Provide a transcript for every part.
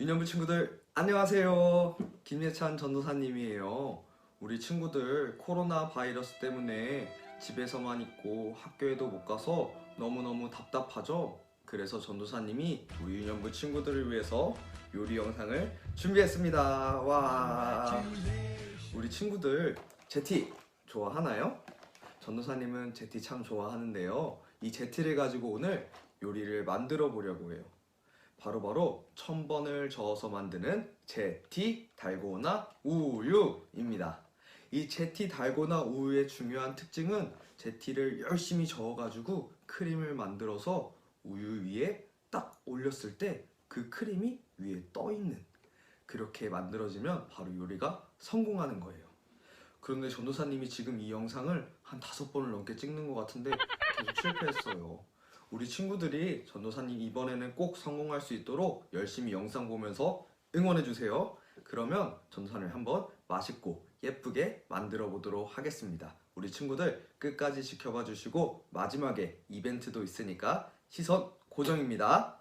유년부 친구들 안녕하세요. 김예찬 전도사님이에요. 우리 친구들 코로나 바이러스 때문에 집에서만 있고 학교에도 못 가서 너무너무 답답하죠? 그래서 전도사님이 우리 유년부 친구들을 위해서 요리 영상을 준비했습니다. 와. 우리 친구들 제티 좋아하나요? 전도사님은 제티 참 좋아하는데요. 이 제티를 가지고 오늘 요리를 만들어 보려고 해요. 바로바로 천번을 저어서 만드는 제티 달고나 우유입니다. 이 제티 달고나 우유의 중요한 특징은 제티를 열심히 저어가지고 크림을 만들어서 우유 위에 딱 올렸을 때 그 크림이 위에 떠 있는 그렇게 만들어지면 바로 요리가 성공하는 거예요. 그런데 전도사님이 지금 이 영상을 한 다섯 번을 넘게 찍는 것 같은데 계속 실패했어요. 우리 친구들이 전도사님 이번에는 꼭 성공할 수 있도록 열심히 영상 보면서 응원해 주세요. 그러면 전도사님 한번 맛있고 예쁘게 만들어 보도록 하겠습니다. 우리 친구들 끝까지 지켜봐 주시고 마지막에 이벤트도 있으니까 시선 고정입니다.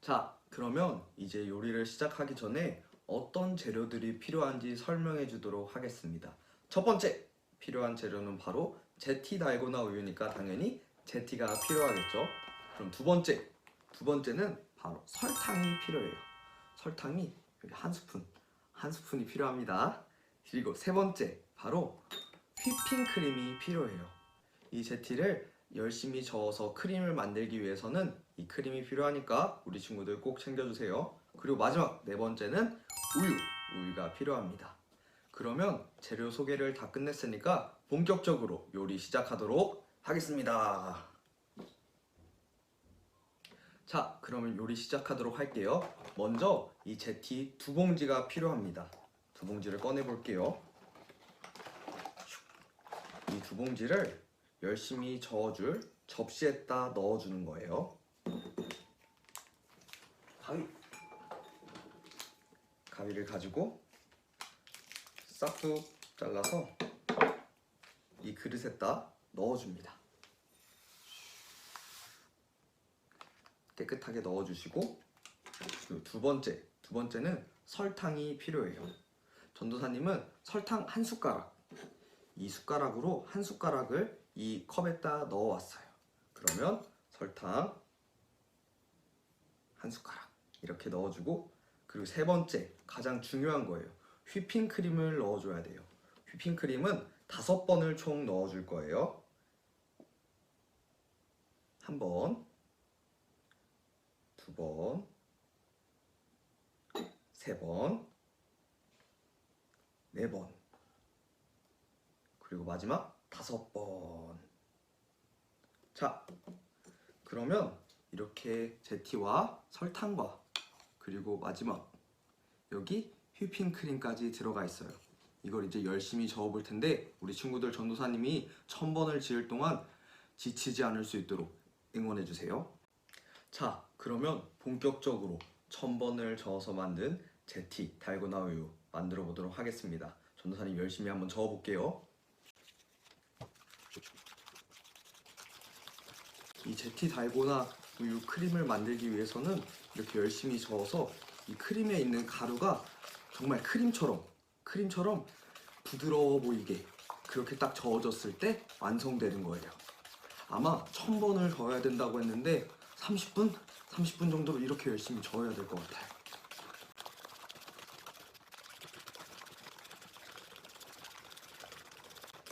자, 그러면 이제 요리를 시작하기 전에 어떤 재료들이 필요한지 설명해 주도록 하겠습니다. 첫 번째 필요한 재료는 바로 제티 달고나 우유니까 당연히 제티가 필요하겠죠. 그럼 두 번째, 두 번째는 바로 설탕이 필요해요. 설탕이 여기 한 스푼, 한 스푼이 필요합니다. 그리고 세 번째, 바로 휘핑크림이 필요해요. 이 제티를 열심히 저어서 크림을 만들기 위해서는 이 크림이 필요하니까 우리 친구들 꼭 챙겨주세요. 그리고 마지막 네 번째는 우유, 우유가 필요합니다. 그러면 재료 소개를 다 끝냈으니까 본격적으로 요리 시작하도록 하겠습니다. 자, 그러면 요리 시작하도록 할게요. 먼저 이 제티 두 봉지가 필요합니다. 두 봉지를 꺼내 볼게요. 이 두 봉지를 열심히 저어줄 접시에다 넣어주는 거예요. 가위. 가위를 가지고 싹둑 잘라서 이 그릇에다 넣어줍니다. 깨끗하게 넣어주시고 두 번째, 두 번째는 설탕이 필요해요. 전도사님은 설탕 한 숟가락, 이 숟가락으로 한 숟가락을 이 컵에다 넣어왔어요. 그러면 설탕 한 숟가락 이렇게 넣어주고 그리고 세 번째 가장 중요한 거예요. 휘핑크림을 넣어줘야 돼요. 휘핑크림은 다섯 번을 총 넣어줄 거예요. 한 번, 두 번, 세 번, 네 번, 그리고 마지막 다섯 번. 자, 그러면 이렇게 제티와 설탕과 그리고 마지막 여기 휘핑크림까지 들어가 있어요. 이걸 이제 열심히 저어볼 텐데 우리 친구들 전도사님이 천 번을 지을 동안 지치지 않을 수 있도록 응원해 주세요. 자, 그러면 본격적으로 천 번을 저어서 만든 제티 달고나 우유 만들어 보도록 하겠습니다. 전도사님 열심히 한번 저어 볼게요. 이 제티 달고나 우유 크림을 만들기 위해서는 이렇게 열심히 저어서 이 크림에 있는 가루가 정말 크림처럼 크림처럼 부드러워 보이게 그렇게 딱 저어졌을 때 완성되는 거예요. 아마 천 번을 저어야 된다고 했는데 30분? 30분 정도로 이렇게 열심히 저어야 될 것 같아요.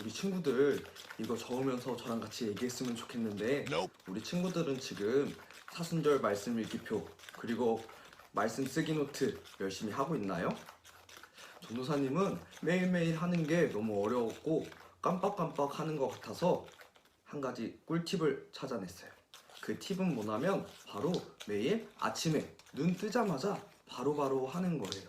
우리 친구들 이거 저으면서 저랑 같이 얘기했으면 좋겠는데 우리 친구들은 지금 사순절 말씀 읽기표 그리고 말씀 쓰기 노트 열심히 하고 있나요? 전도사님은 매일매일 하는 게 너무 어려웠고 깜빡깜빡 하는 것 같아서 한 가지 꿀팁을 찾아냈어요. 그 팁은 뭐냐면 바로 매일 아침에 눈 뜨자마자 바로바로 하는 거예요.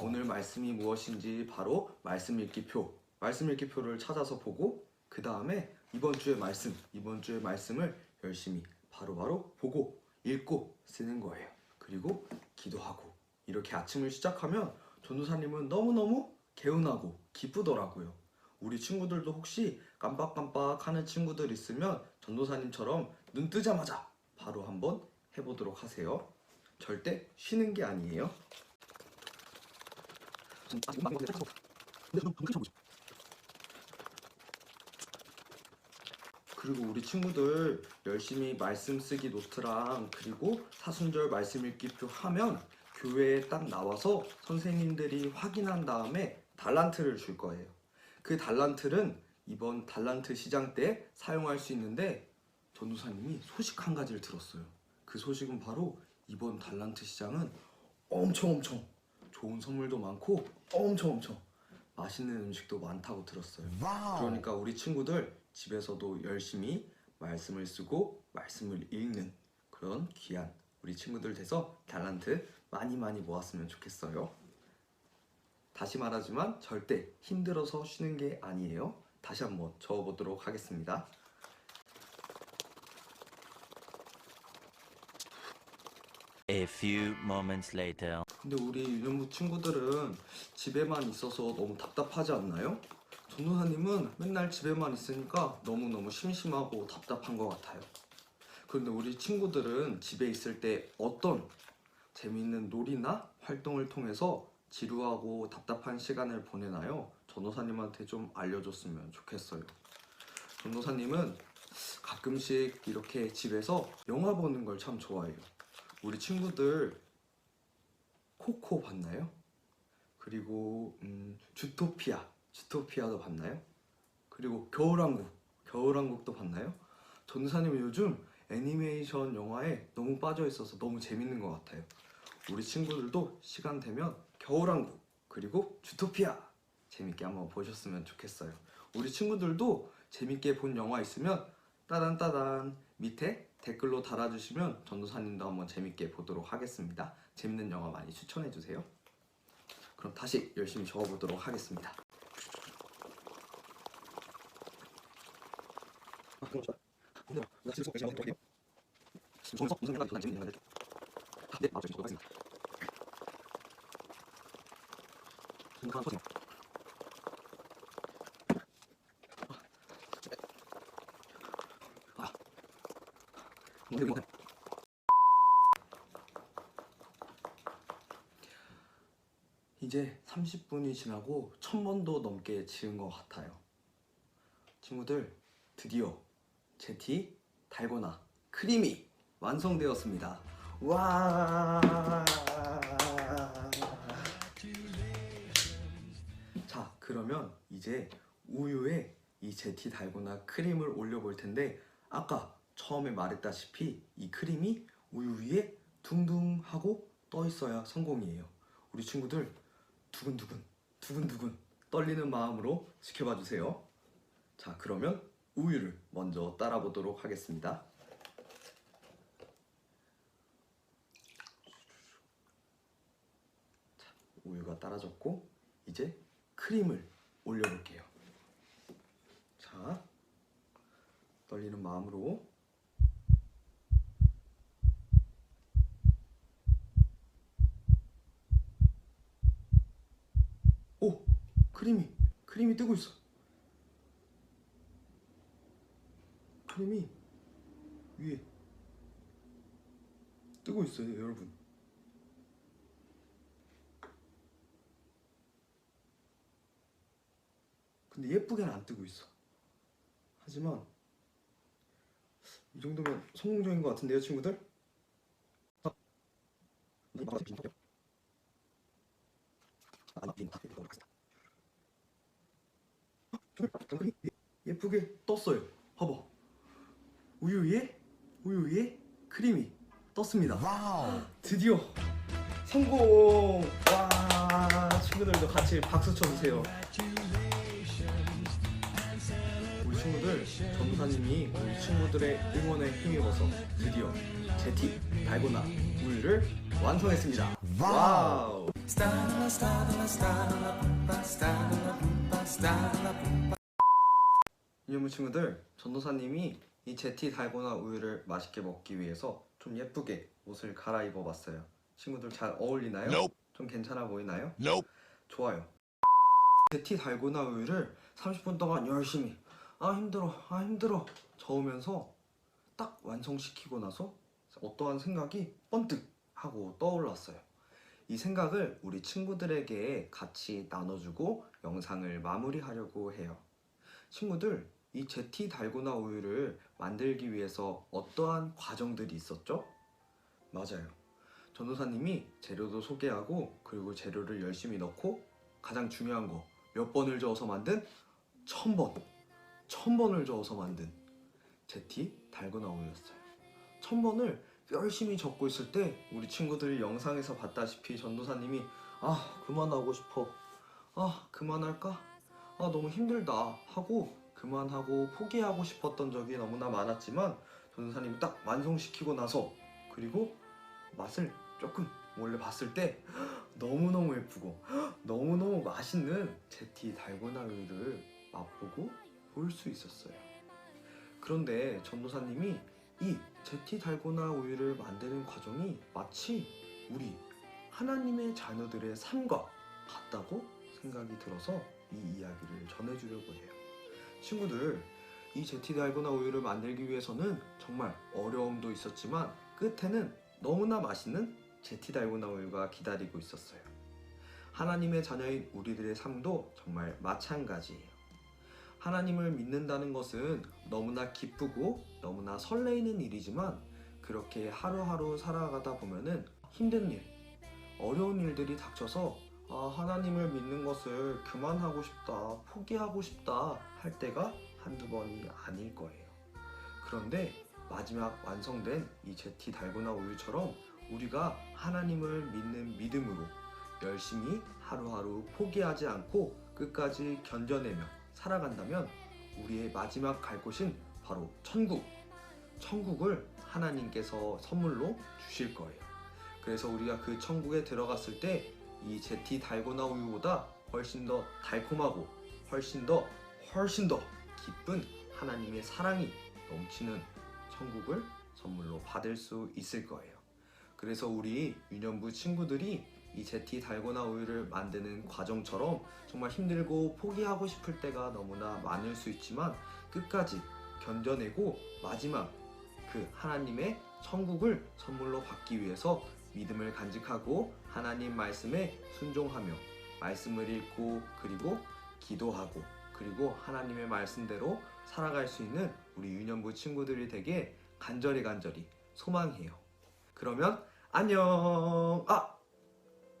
오늘 말씀이 무엇인지 바로 말씀 읽기표, 말씀 읽기표를 찾아서 보고 그 다음에 이번 주의 말씀, 이번 주의 말씀을 열심히 바로 바로 보고 읽고 쓰는 거예요. 그리고 기도하고 이렇게 아침을 시작하면 전도사님은 너무너무 개운하고 기쁘더라고요. 우리 친구들도 혹시 깜빡깜빡 하는 친구들 있으면 전도사님처럼 눈 뜨자마자 바로 한번 해보도록 하세요. 절대 쉬는 게 아니에요. 그리고 우리 친구들 열심히 말씀 쓰기 노트랑 그리고 사순절 말씀 읽기표 하면 교회에 딱 나와서 선생님들이 확인한 다음에 달란트를 줄 거예요. 그 달란트는 이번 달란트 시장 때 사용할 수 있는데 전도사님이 소식 한 가지를 들었어요. 그 소식은 바로 이번 달란트 시장은 엄청 엄청 좋은 선물도 많고 엄청 엄청 맛있는 음식도 많다고 들었어요. 그러니까 우리 친구들 집에서도 열심히 말씀을 쓰고 말씀을 읽는 그런 귀한 우리 친구들 돼서 달란트 많이 많이 모았으면 좋겠어요. 다시 말하지만 절대 힘들어서 쉬는 게 아니에요. 다시 한번 적어보도록 하겠습니다. A few moments later. 근데 우리 유년부 친구들은 집에만 있어서 너무 답답하지 않나요? 전도사님은 맨날 집에만 있으니까 너무너무 심심하고 답답한 것 같아요. 그런데 우리 친구들은 집에 있을 때 어떤 재미있는 놀이나 활동을 통해서 지루하고 답답한 시간을 보내나요? 전도사님한테 좀 알려줬으면 좋겠어요. 전도사님은 가끔씩 이렇게 집에서 영화 보는 걸 참 좋아해요. 우리 친구들 코코 봤나요? 그리고 음, 주토피아, 주토피아도 봤나요? 그리고 겨울왕국, 겨울왕국도 봤나요? 전사님은 요즘 애니메이션 영화에 너무 빠져 있어서 너무 재밌는 것 같아요. 우리 친구들도 시간 되면 겨울왕국 그리고 주토피아 재밌게 한번 보셨으면 좋겠어요. 우리 친구들도 재밌게 본 영화 있으면 따단 따단 밑에 댓글로 달아주시면 전도사님도 한번 재밌게 보도록 하겠습니다. 재밌는 영화 많이 추천해 주세요. 그럼 다시 열심히 적어보도록 하겠습니다. 아, 그럼 저 오늘 나 지금 수업 시간 할게요. 지금 무슨 무슨 영화 재밌는 영화 해줘. 아, 네, 아, 저기 적어가겠습니다. 생각하는 거세요. 아, 이거 이제 30분이 지나고 1000번도 넘게 지은 것 같아요. 친구들, 드디어 제티 달고나 크림이 완성되었습니다. 와! 자, 그러면 이제 우유에 이 제티 달고나 크림을 올려볼 텐데 아까 처음에 말했다시피 이 크림이 우유 위에 둥둥하고 떠 있어야 성공이에요. 우리 친구들 두근두근 두근두근 떨리는 마음으로 지켜봐 주세요. 자, 그러면 우유를 먼저 따라 보도록 하겠습니다. 자, 우유가 따라졌고 이제 크림을 올려볼게요. 자, 떨리는 마음으로 오! 크림이 크림이 뜨고 있어. 크림이 위에 뜨고 있어요, 여러분. 근데 예쁘게는 안 뜨고 있어. 하지만 이 정도면 성공적인 것 같은데요, 친구들? 아, 예- 예쁘게 떴어요. 봐봐. 우유 위에 우유 위에 크림이 떴습니다. Wow. 드디어 성공! 와 친구들도 같이 박수 쳐주세요. 우리 친구들 전도사님이 우리 친구들의 응원에 힘입어서 드디어 제티 달고나 우유를 완성했습니다. 와우! 이놈의 친구들 전도사님이 이 제티 달고나 우유를 맛있게 먹기 위해서 좀 예쁘게 옷을 갈아입어 봤어요. 친구들 잘 어울리나요? Nope. 좀 괜찮아 보이나요? Nope. 좋아요. 제티 달고나 우유를 30분 동안 열심히 아 힘들어 아 힘들어 저으면서 딱 완성시키고 나서 어떠한 생각이 번뜩 하고 떠올랐어요. 이 생각을 우리 친구들에게 같이 나눠주고 영상을 마무리하려고 해요. 친구들, 이 제티 달고나 우유를 만들기 위해서 어떠한 과정들이 있었죠? 맞아요. 전도사님이 재료도 소개하고 그리고 재료를 열심히 넣고 가장 중요한 거 몇 번을 저어서 만든 천 번, 천 번을 저어서 만든 제티 달고나 우유였어요. 천 번을 열심히 적고 있을 때 우리 친구들이 영상에서 봤다시피 전도사님이 아 그만하고 싶어, 아 그만할까, 아 너무 힘들다. 하고 그만하고 포기하고 싶었던 적이 너무나 많았지만 전도사님이 딱 완성시키고 나서 그리고 맛을 조금 원래 봤을 때 너무너무 예쁘고 너무너무 맛있는 제티 달고나 우유를 맛보고 볼 수 있었어요. 그런데 전도사님이 이 제티 달고나 우유를 만드는 과정이 마치 우리 하나님의 자녀들의 삶과 같다고 생각이 들어서 이 이야기를 전해주려고 해요. 친구들, 이 제티 달고나 우유를 만들기 위해서는 정말 어려움도 있었지만 끝에는 너무나 맛있는 제티 달고나 우유가 기다리고 있었어요. 하나님의 자녀인 우리들의 삶도 정말 마찬가지예요. 하나님을 믿는다는 것은 너무나 기쁘고 너무나 설레이는 일이지만 그렇게 하루하루 살아가다 보면은 힘든 일, 어려운 일들이 닥쳐서 아, 하나님을 믿는 것을 그만하고 싶다, 포기하고 싶다 할 때가 한두 번이 아닐 거예요. 그런데 마지막 완성된 이 제티 달고나 우유처럼 우리가 하나님을 믿는 믿음으로 열심히 하루하루 포기하지 않고 끝까지 견뎌내며 살아간다면 우리의 마지막 갈 곳은 바로 천국. 천국을 하나님께서 선물로 주실 거예요. 그래서 우리가 그 천국에 들어갔을 때 이 제티 달고나 우유보다 훨씬 더 달콤하고 훨씬 더 훨씬 더 기쁜 하나님의 사랑이 넘치는 천국을 선물로 받을 수 있을 거예요. 그래서 우리 유년부 친구들이 이 제티 달고나 우유를 만드는 과정처럼 정말 힘들고 포기하고 싶을 때가 너무나 많을 수 있지만 끝까지 견뎌내고 마지막 그 하나님의 천국을 선물로 받기 위해서 믿음을 간직하고 하나님 말씀에 순종하며 말씀을 읽고 그리고 기도하고 그리고 하나님의 말씀대로 살아갈 수 있는 우리 유년부 친구들이 되게 간절히 간절히 소망해요. 그러면 안녕. 아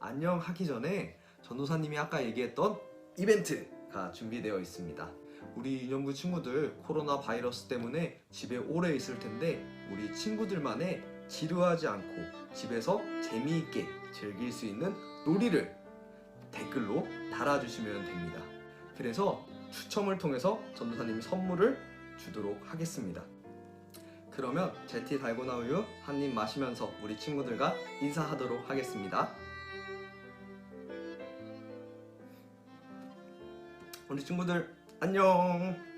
안녕 하기 전에 전도사님이 아까 얘기했던 이벤트가 준비되어 있습니다. 우리 유년부 친구들 코로나 바이러스 때문에 집에 오래 있을 텐데 우리 친구들만의 지루하지 않고 집에서 재미있게 즐길 수 있는 놀이를 댓글로 달아주시면 됩니다. 그래서 추첨을 통해서 전도사님이 선물을 주도록 하겠습니다. 그러면 제티 달고나 우유 한 입 마시면서 우리 친구들과 인사하도록 하겠습니다. 우리 친구들 안녕.